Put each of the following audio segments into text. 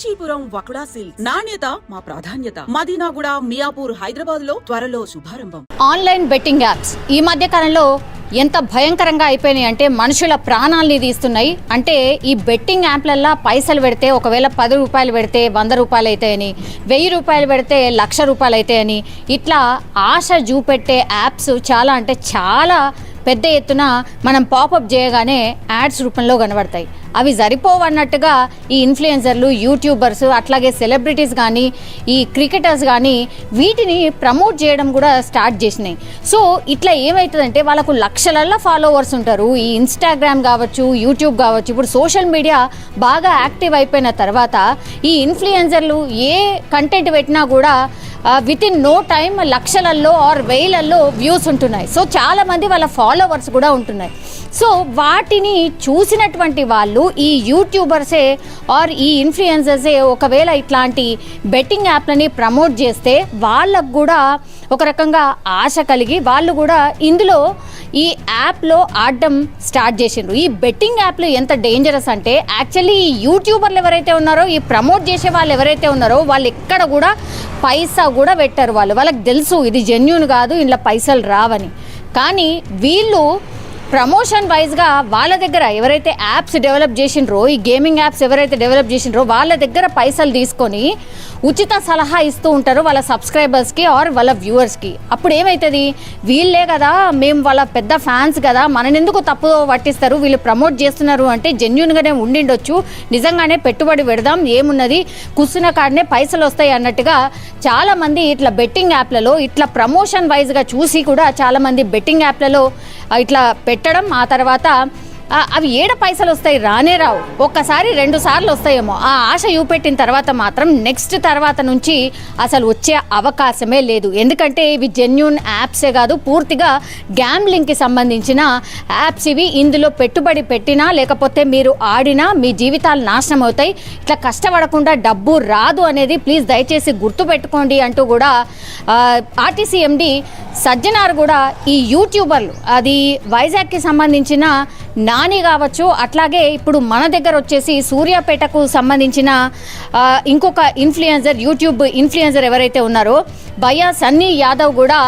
Kanchipuram వకుడా silks. నాణ్యత మా ప్రాధాన్యత. మదీనాగుడ మియాపూర్ హైదరాబాద్లో త్వరలో శుభారంభం. Online betting apps. ఈ మధ్య కాలంలో ఎంత భయంకరంగా అయిపోయినాయి అంటే మనుషుల ప్రాణాల్ని తీస్తున్నాయి. అంటే ఈ బెట్టింగ్ యాప్లల్లో పైసలు పెడితే ఒకవేళ పది రూపాయలు పెడితే వంద రూపాయలు అవుతాయని వెయ్యి రూపాయలు పెడితే లక్ష రూపాయలు అవుతాయని ఇట్లా ఆశ చూపెట్టే యాప్స్ చాలా అంటే చాలా పెద్ద ఎత్తున మనం పాపప్ చేయగానే యాడ్స్ రూపంలో కనబడతాయి. అవి సరిపోవన్నట్టుగా ఈ ఇన్ఫ్లుయెన్సర్లు యూట్యూబర్స్ అట్లాగే సెలబ్రిటీస్ కానీ ఈ క్రికెటర్స్ కానీ వీటిని ప్రమోట్ చేయడం కూడా స్టార్ట్ చేసినాయి. సో ఇట్లా ఏమవుతుందంటే వాళ్ళకు లక్షలల్లో ఫాలోవర్స్ ఉంటారు. ఈ ఇన్స్టాగ్రామ్ కావచ్చు యూట్యూబ్ కావచ్చు ఇప్పుడు సోషల్ మీడియా బాగా యాక్టివ్ అయిపోయిన తర్వాత ఈ ఇన్ఫ్లుయెన్సర్లు ఏ కంటెంట్ పెట్టినా కూడా విత్ ఇన్ నో టైం లక్షలల్లో ఆర్ వేలల్లో వ్యూస్ ఉంటున్నాయి. సో చాలామంది వాళ్ళ ఫాలోవర్స్ కూడా ఉంటున్నాయి. సో వాటిని చూసినటువంటి వాళ్ళు ఈ యూట్యూబర్సే ఆర్ ఈ ఇన్ఫ్లుయెన్సర్సే ఒకవేళ ఇట్లాంటి బెట్టింగ్ యాప్లని ప్రమోట్ చేస్తే వాళ్ళకు కూడా ఒక రకంగా ఆశ కలిగి వాళ్ళు కూడా ఇందులో ఈ యాప్లో ఆడడం స్టార్ట్ చేసిండ్రు. ఈ బెట్టింగ్ యాప్లు ఎంత డేంజరస్ అంటే యాక్చువల్లీ ఈ యూట్యూబర్లు ఎవరైతే ఉన్నారో ఈ ప్రమోట్ చేసే వాళ్ళు ఎవరైతే ఉన్నారో వాళ్ళు ఎక్కడ కూడా పైసా కూడా పెట్టారు వాళ్ళు. వాళ్ళకి తెలుసు ఇది జెన్యున్ కాదు ఇంట్లో పైసలు రావని. కానీ వీళ్ళు ప్రమోషన్ వైజ్గా వాళ్ళ దగ్గర ఎవరైతే యాప్స్ డెవలప్ చేసిండ్రో ఈ గేమింగ్ యాప్స్ ఎవరైతే డెవలప్ చేసిండ్రో వాళ్ళ దగ్గర పైసలు తీసుకొని ఉచిత సలహా ఇస్తూ ఉంటారు వాళ్ళ సబ్స్క్రైబర్స్కి ఆర్ వాళ్ళ వ్యూవర్స్కి అప్పుడు ఏమవుతుంది వీళ్ళే కదా మేము వాళ్ళ పెద్ద ఫ్యాన్స్ కదా మననెందుకు తప్పు పట్టిస్తారు? వీళ్ళు ప్రమోట్ చేస్తున్నారు అంటే జెన్యున్గానే ఉండిండొచ్చు. నిజంగానే పెట్టుబడి పెడదాం ఏమున్నది? కూర్చున్న కాడనే పైసలు వస్తాయి అన్నట్టుగా చాలామంది ఇట్లా బెట్టింగ్ యాప్లలో ఇట్లా ప్రమోషన్ వైజ్గా చూసి కూడా చాలామంది బెట్టింగ్ యాప్లలో ఇట్లా ఇట్లా పెట్టడం ఆ తర్వాత అవి ఏడ పైసలు వస్తాయి? రానే రావు. ఒక్కసారి రెండు సార్లు వస్తాయేమో. ఆ ఆశ చూపెట్టిన తర్వాత మాత్రం నెక్స్ట్ తర్వాత నుంచి అసలు వచ్చే అవకాశమే లేదు. ఎందుకంటే ఇవి జెన్యున్ యాప్సే కాదు పూర్తిగా గ్యామ్లింగ్కి సంబంధించిన యాప్స్ ఇవి ఇందులో పెట్టుబడి పెట్టినా లేకపోతే మీరు ఆడినా మీ జీవితాలు నాశనం అవుతాయి. ఇట్లా కష్టపడకుండా డబ్బు రాదు అనేది ప్లీజ్ దయచేసి గుర్తుపెట్టుకోండి అంటూ కూడా ఆర్టీసీ ఎండి సజ్జనార్ కూడా ఈ యూట్యూబర్లు అది వైజాగ్కి సంబంధించిన నాని కావచ్చు అట్లాగే ఇప్పుడు మన దగ్గర వచ్చేసి సూర్యాపేటకు సంబంధించిన ఇంకొక ఇన్ఫ్లుయెన్సర్ యూట్యూబ్ ఇన్ఫ్లుయెన్సర్ ఎవరైతే ఉన్నారో భయ్యా సన్నీ యాదవ్ కూడా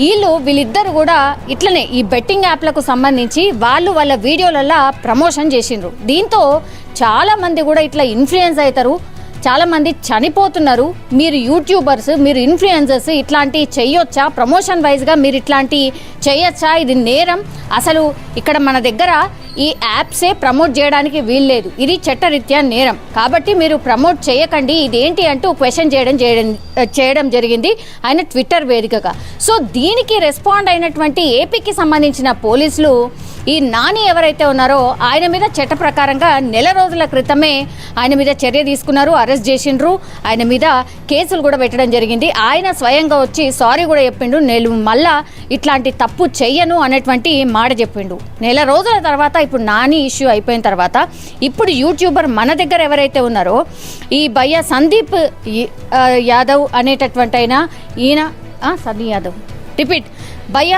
వీళ్ళు వీళ్ళిద్దరు కూడా ఇట్లనే ఈ బెట్టింగ్ యాప్లకు సంబంధించి వాళ్ళు వాళ్ళ వీడియోలలో ప్రమోషన్ చేసిండ్రు. దీంతో చాలామంది కూడా ఇట్లా ఇన్ఫ్లుయెన్స్ అవుతారు. చాలా మంది చనిపోతున్నారు. మీరు యూట్యూబర్స్ మీరు ఇన్ఫ్లుయెన్సర్స్ ఇట్లాంటి చెయ్యొచ్చా ప్రమోషన్ వైజ్గా మీరు ఇట్లాంటి చేయొచ్చా? ఇది నేరం. అసలు ఇక్కడ మన దగ్గర ఈ యాప్సే ప్రమోట్ చేయడానికి వీల్లేదు. ఇది చట్టరీత్యా నేరం. కాబట్టి మీరు ప్రమోట్ చేయకండి. ఇదేంటి అంటూ క్వశ్చన్ చేయడం చేయడం చేయడం జరిగింది ఆయన ట్విట్టర్ వేదికగా. సో దీనికి రెస్పాండ్ అయినటువంటి ఏపీకి సంబంధించిన పోలీసులు ఈ నాని ఎవరైతే ఉన్నారో ఆయన మీద చట్ట ప్రకారంగా నెల రోజుల క్రితమే ఆయన మీద చర్య తీసుకున్నారు అరెస్ట్ చేసిండ్రు. ఆయన మీద కేసులు కూడా పెట్టడం జరిగింది. ఆయన స్వయంగా వచ్చి సారీ కూడా చెప్పిండు. నేను మళ్ళా ఇట్లాంటి తప్పు చెయ్యను అనేటువంటి మాట చెప్పిండు. నెల రోజుల తర్వాత ఇప్పుడు నాని ఇష్యూ అయిపోయిన తర్వాత ఇప్పుడు యూట్యూబర్ మన దగ్గర ఎవరైతే ఉన్నారో ఈ భయ్య సందీప్ యాదవ్ అనేటటువంటి ఆయన ఈయన సన్నీ యాదవ్. రిపీట్. భయ్య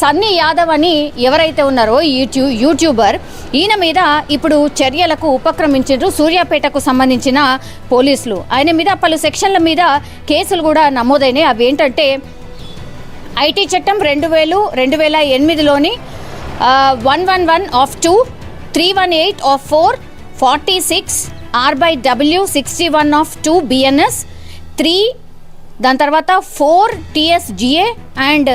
సన్నీ యాదవ్ అని ఎవరైతే ఉన్నారో యూట్యూబ్ యూట్యూ యూట్యూబర్ ఈయన మీద ఇప్పుడు చర్యలకు ఉపక్రమించారు సూర్యాపేటకు సంబంధించిన పోలీసులు. ఆయన మీద పలు సెక్షన్ల మీద కేసులు కూడా నమోదైనాయి. అవి ఏంటంటే ఐటీ చట్టం రెండు వేలు రెండు వేల ఎనిమిదిలోని one one one of two three one eight of four forty six R by W sixty one of two BNS three దాని తర్వాత four TSGA and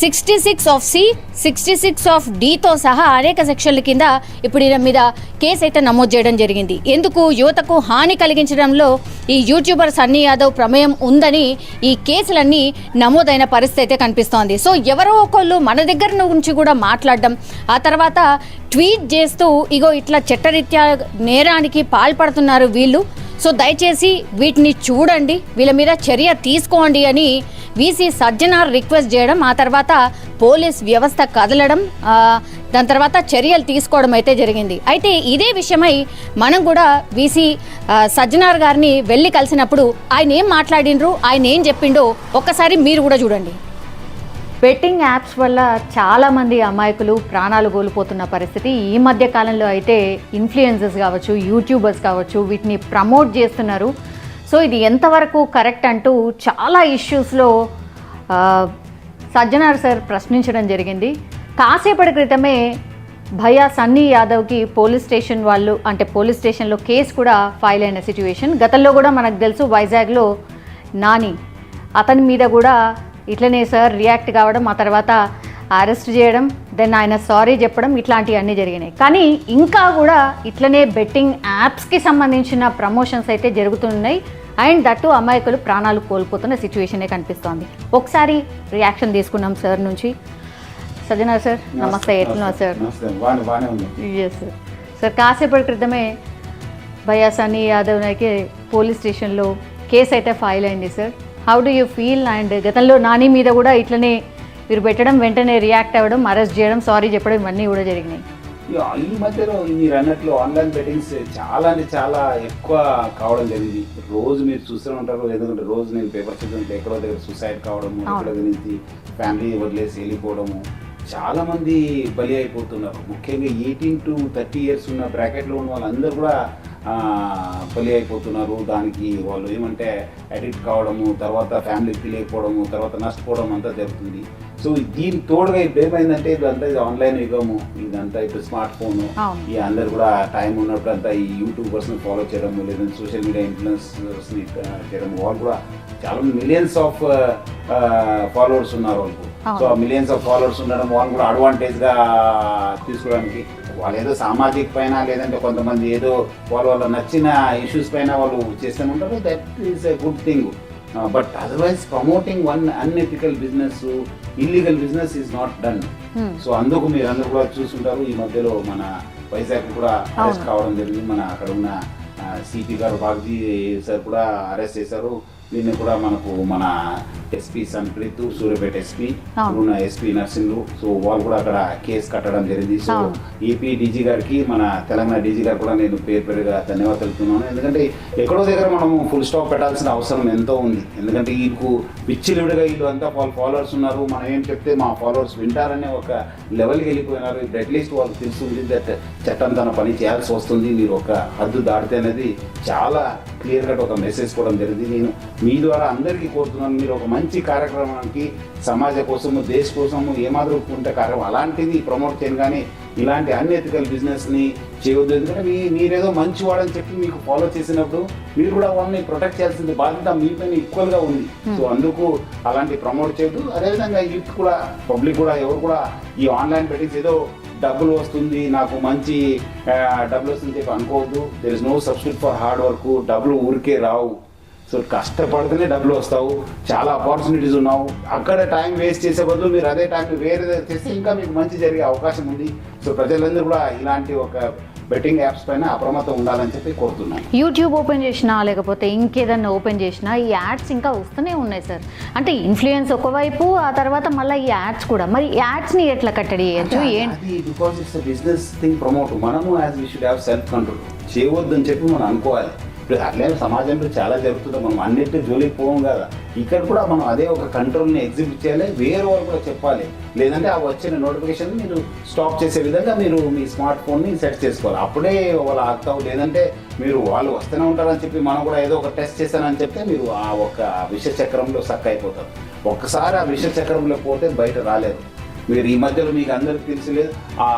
sixty six of C sixty six of డితో సహా అనేక సెక్షన్ల కింద ఇప్పుడు ఈయన మీద case అయితే నమోదు చేయడం జరిగింది. ఎందుకు? యువతకు హాని కలిగించడంలో ఈ యూట్యూబర్ సన్నీ యాదవ్ ప్రమేయం ఉందని ఈ కేసులన్నీ నమోదైన పరిస్థితి అయితే కనిపిస్తోంది. సో ఎవరో ఒకళ్ళు మన దగ్గర నుంచి కూడా మాట్లాడడం ఆ తర్వాత ట్వీట్ చేస్తూ ఇగో ఇట్లా చట్టరీత్యా నేరానికి పాల్పడుతున్నారు వీళ్ళు. సో దయచేసి వీటిని చూడండి వీళ్ళ మీద చర్య తీసుకోండి అని వీసీ సజ్జనార్ రిక్వెస్ట్ చేయడం ఆ తర్వాత పోలీస్ వ్యవస్థ కదలడం దాని తర్వాత చర్యలు తీసుకోవడం అయితే జరిగింది. అయితే ఇదే విషయమై మనం కూడా వీసీ సజ్జనార్ గారిని వెళ్ళి కలిసినప్పుడు ఆయన ఏం మాట్లాడిండ్రు ఆయన ఏం చెప్పిండో ఒక్కసారి మీరు కూడా చూడండి. బెట్టింగ్ యాప్స్ వల్ల చాలామంది అమాయకులు ప్రాణాలు కోల్పోతున్న పరిస్థితి. ఈ మధ్య కాలంలో అయితే ఇన్ఫ్లుయెన్సర్స్ కావచ్చు యూట్యూబర్స్ కావచ్చు వీటిని ప్రమోట్ చేస్తున్నారు. సో ఇది ఎంతవరకు కరెక్ట్ అంటూ చాలా ఇష్యూస్లో సజ్జనార్ సార్ ప్రశ్నించడం జరిగింది. కాసేపటి క్రితమే భయా సన్నీ యాదవ్కి పోలీస్ స్టేషన్ వాళ్ళు అంటే పోలీస్ స్టేషన్లో కేసు కూడా ఫైల్ అయిన సిచ్యువేషన్. గతంలో కూడా మనకు తెలుసు వైజాగ్లో నాని అతని మీద కూడా ఇట్లనే సార్ రియాక్ట్ కావడం ఆ తర్వాత అరెస్ట్ చేయడం దెన్ ఆయన సారీ చెప్పడం ఇట్లాంటివన్నీ జరిగినాయి. కానీ ఇంకా కూడా ఇట్లనే బెట్టింగ్ యాప్స్కి సంబంధించిన ప్రమోషన్స్ అయితే జరుగుతున్నాయి. అండ్ దట్టు అమాయకులు ప్రాణాలు కోల్పోతున్న సిచ్యువేషనే కనిపిస్తోంది. ఒకసారి రియాక్షన్ తీసుకున్నాం సార్ నుంచి. సజ్జనా సార్ నమస్తే ఎట్లున్నారు సార్? ఎస్ సార్ సార్ కాసేపటి క్రితమే భయ్యా సన్నీ యాదవ్కి పోలీస్ స్టేషన్లో కేసు అయితే ఫైల్ అయింది sir. How do you feel and గతంలో నాని మీద కూడా ఇట్లనే మీరు పెట్టడం వెంటనే రియాక్ట్ అవ్వడం అరెస్ట్ చేయడం సారీ చెప్పడం ఇవన్నీ కూడా జరిగినాయి. ఈ మధ్యలో మీరు అన్నట్లు ఆన్లైన్ బెట్టింగ్స్ చాలా అంటే చాలా ఎక్కువ కావడం జరిగింది. రోజు మీరు చూస్తూనే ఉంటారు ఎందుకంటే రోజు నేను పేపర్ చదువుతుంటే ఎక్కడో దగ్గర సూసైడ్ కావడము ఎక్కడో నుంచి ఫ్యామిలీ వదిలేసి వెళ్ళిపోవడము. చాలా మంది బలి అయిపోతున్నారు. ముఖ్యంగా ఎయిటీన్ టు థర్టీ ఇయర్స్ ఉన్న బ్రాకెట్లో ఉన్న వాళ్ళందరూ కూడా బలి అయిపోతున్నారు. దానికి వాళ్ళు ఏమంటే అడిక్ట్ కావడము తర్వాత ఫ్యామిలీకి తెలియకపోవడము తర్వాత నష్టపోవడం అంతా జరుగుతుంది. సో దీని తోడుగా ఇప్పుడు ఏమైందంటే ఇదంతా ఇది ఆన్లైన్ యుగము. ఇదంతా ఇప్పుడు స్మార్ట్ ఫోన్. ఈ అందరు కూడా టైం ఉన్నప్పుడు అంతా ఈ యూట్యూబర్స్ని ఫాలో చేయడము లేదంటే సోషల్ మీడియా ఇన్ఫ్లుయెన్సర్స్ని చేయడం వాళ్ళు కూడా చాలా మిలియన్స్ ఆఫ్ ఫాలోవర్స్ ఉన్నారు వాళ్ళకు అవును. సో మిలియన్స్ ఆఫ్ ఫాలోవర్స్ ఉండడం వాళ్ళు కూడా అడ్వాంటేజ్గా తీసుకోవడానికి వాళ్ళు ఏదో సామాజిక పైన లేదంటే కొంతమంది ఏదో వాళ్ళ వాళ్ళ నచ్చిన ఇష్యూస్ పైన వాళ్ళు చేస్తూనే ఉంటారు. That is a good thing but otherwise promoting one unethical business illegal business is not done. So అందుకు మీరు అందరూ కూడా చూస్తుంటారు ఈ మధ్యలో మన వైజాగ్ కూడా అరెస్ట్. కావడం జరిగింది. మన అక్కడ ఉన్న సిపి గారు బాగ్జీ సార్ కూడా అరెస్ట్ చేశారు. దీన్ని కూడా మనకు మన ఎస్పీ సంప్రీత్ సూర్యపేట ఎస్పీ. ఉన్న ఎస్పీ నర్సింగ్లు సో వాళ్ళు కూడా అక్కడ కేసు కట్టడం జరిగింది. సో. ఏపీ డీజీ గారికి మన తెలంగాణ డీజీ గారు కూడా నేను పేరు పేరుగా ధన్యవాదాలు తెలుపుతున్నాను. ఎందుకంటే ఎక్కడో దగ్గర మనము ఫుల్ స్టాప్ పెట్టాల్సిన అవసరం ఎంతో ఉంది. ఎందుకంటే వీళ్ళకు విచ్చిలుడిగా వీళ్ళు అంతా వాళ్ళ ఫాలోవర్స్ ఉన్నారు. మనం ఏం చెప్తే మా ఫాలోవర్స్ వింటారనే ఒక లెవెల్కి వెళ్ళిపోయినారు. ఇప్పుడు అట్లీస్ట్ వాళ్ళకి తెలుస్తుంది దట్ చట్టం తన పని చేయాల్సి వస్తుంది. మీరు ఒక హద్దు దాటితే అనేది చాలా క్లియర్ కట్ ఒక మెసేజ్ కూడా జరిగింది. నేను మీ ద్వారా అందరికీ కోరుతున్నాను. మీరు ఒక మంచి కార్యక్రమానికి సమాజ కోసము దేశ కోసము ఏమాత్రం ఉంటే కార్యక్రమం అలాంటిది ప్రమోట్ చేయను. కానీ ఇలాంటి అన్ఎథికల్ బిజినెస్ని చేయవద్దు. ఎందుకంటే మీ మీరేదో మంచివాడని చెప్పి మీకు ఫాలో చేసినప్పుడు మీరు కూడా వాళ్ళని ప్రొటెక్ట్ చేయాల్సిన బాధ్యత మీ పైన ఈక్వల్గా ఉంది. సో అందుకు అలాంటి ప్రమోట్ చేయొద్దు. అదేవిధంగా యూత్ కూడా పబ్లిక్ కూడా ఎవరు కూడా ఈ ఆన్లైన్ బెట్టింగ్స్ ఏదో డబ్బులు వస్తుంది నాకు మంచి డబ్బులు వస్తుంది చెప్పి అనుకోవద్దు. There is no substitute for hard work డబ్బులు ఊరికే రావు. సో కష్టపడితేనే డబ్బులు వస్తావు చాలా ఆపర్చునిటీస్ ఉన్నావు. అక్కడ టైం వేస్ట్ చేసే బదులు మీరు అదే టైం వేరే చేస్తే ఇంకా మీకు మంచి జరిగే అవకాశం ఉంది. సో ప్రజలందరూ కూడా ఇలాంటి ఒక బెట్టింగ్ యాప్స్ పైన అప్రమత్తం ఉండాలని చెప్పి కోరుతున్నాను. యూట్యూబ్ ఓపెన్ చేసినా లేకపోతే ఇంకేదన్నా ఓపెన్ చేసినా ఈ యాడ్స్ ఇంకా వస్తూనే ఉన్నాయి సార్. అంటే ఇన్ఫ్లుయెన్స్ ఒకవైపు ఆ తర్వాత మళ్ళీ ఈ యాడ్స్ కూడా. మరి యాడ్స్ని ఎట్లా కట్టడి చేయొచ్చు? ఏంటి because it's business thing promote మనము as we should have self control చేయవద్దు అని చెప్పి మనం అనుకోవాలి. ఇప్పుడు అట్లే సమాజంలో చాలా జరుగుతుంది. మనం అన్నిటి జోలికి పోం కదా. ఇక్కడ కూడా మనం అదే ఒక కంట్రోల్ని ఎగ్జిబిట్ చేయాలి. వేరే వాళ్ళు కూడా చెప్పాలి. లేదంటే ఆ వచ్చిన నోటిఫికేషన్ మీరు స్టాప్ చేసే విధంగా మీరు మీ స్మార్ట్ ఫోన్ని సెట్ చేసుకోవాలి. అప్పుడే వాళ్ళు ఆగుతావు లేదంటే మీరు వాళ్ళు వస్తూనే ఉంటారని చెప్పి మనం కూడా ఏదో ఒక టెస్ట్ చేశానని చెప్తే మీరు ఆ ఒక విష చక్రంలో సక్ అయిపోతారు. ఒక్కసారి ఆ విష చక్రంలో పోతే బయట రాలేదు. మీరు ఈ మధ్యలో మీకు అందరికి తెలిసలేదు ఆ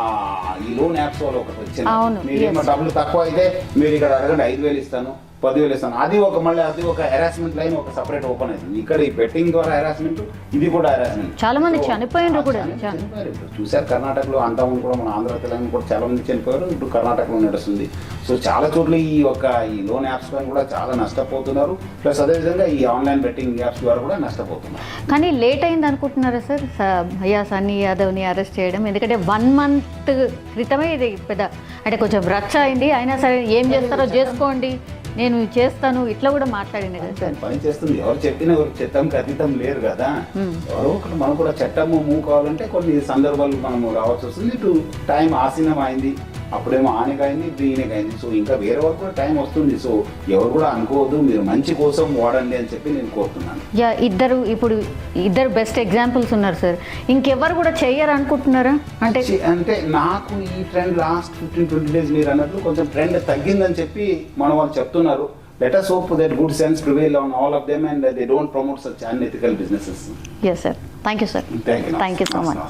ఈ లోన్ యాప్స్ వాళ్ళు ఒకటి వచ్చింది. మీరు ఏమో yes. డబ్బులు తక్కువ అయితే మీరు ఇక్కడ అడగండి. ఐదు వేలు ఇస్తాను. పదివేలు ఇస్తాను. అది ఒక మళ్ళీ అది ఒక హెరాస్మెంట్ లైన్ ఒక సపరేట్ ఓపెన్ అవుతుంది ఇక్కడ ఈ బెట్టింగ్ ద్వారా హెరాస్మెంట్ ఇది కూడా హెరాస్మెంట్ చాలా మంది చనిపోయినరు కూడా. చనిపోయారు ఇప్పుడు చూసారు కర్ణాటకలో అంతా ఉంది కూడా మన ఆంధ్ర తెలంగాణ కూడా చాలా మంది చనిపోయారు. ఇప్పుడు కర్ణాటకలో నడుస్తుంది. సో చాలా చోట్ల ఈ ఒక ఈ లోన్ యాప్స్ పైన కూడా చాలా నష్టపోతున్నారు. ప్లస్ అదేవిధంగా ఈ ఆన్లైన్ బెట్టింగ్ యాప్స్ ద్వారా కూడా నష్టపోతున్నారు. కానీ లేట్ అయింది అనుకుంటున్నారా సార్? భయ్యా సన్నీ యాదవ్ని అరెస్ట్ చేయడం. ఎందుకంటే వన్ మంత్ క్రితమే ఇది పెద్ద అంటే కొంచెం రచ్చ అయింది. అయినా సరే ఏం చేస్తారో చేసుకోండి. నేను చేస్తాను ఇట్లా కూడా మాట్లాడింది కదా పని చేస్తుంది. ఎవరు చెప్పినా ఎవరు చట్టంకి అతీతం లేరు కదా. ఎవరో ఒకటి మనం కూడా చట్టము మూవ్ కావాలంటే కొన్ని సందర్భాలు మనము రావాల్సి వస్తుంది. ఇటు టైం ఆసీనం అయింది. అప్పుడేమో ఆనకైంది ఇప్పుడు ఈయనకైంది సో ఇంకా వేరే వాళ్ళు కూడా టైం వస్తుంది. సో ఎవరు కూడా అనుకోవద్దు. మీరు మంచి కోసం వాడండి అని చెప్పి నేను కోరుతున్నాను. యా ఇద్దరు ఇప్పుడు ఇద్దరు బెస్ట్ ఎగ్జాంపుల్స్ ఉన్నారు సార్ ఇంకెవరు కూడా చెయ్యరు అనుకుంటున్నారా అంటే అంటే నాకు ఈ trend last fifteen twenty days మీరు అన్నట్లు కొంచెం ట్రెండ్ తగ్గిందని చెప్పి మన వాళ్ళు చెప్తున్నారు. Let us hope that good sense prevail on all of them and they don't promote such unethical businesses yes sir thank you sir thank you thank you so much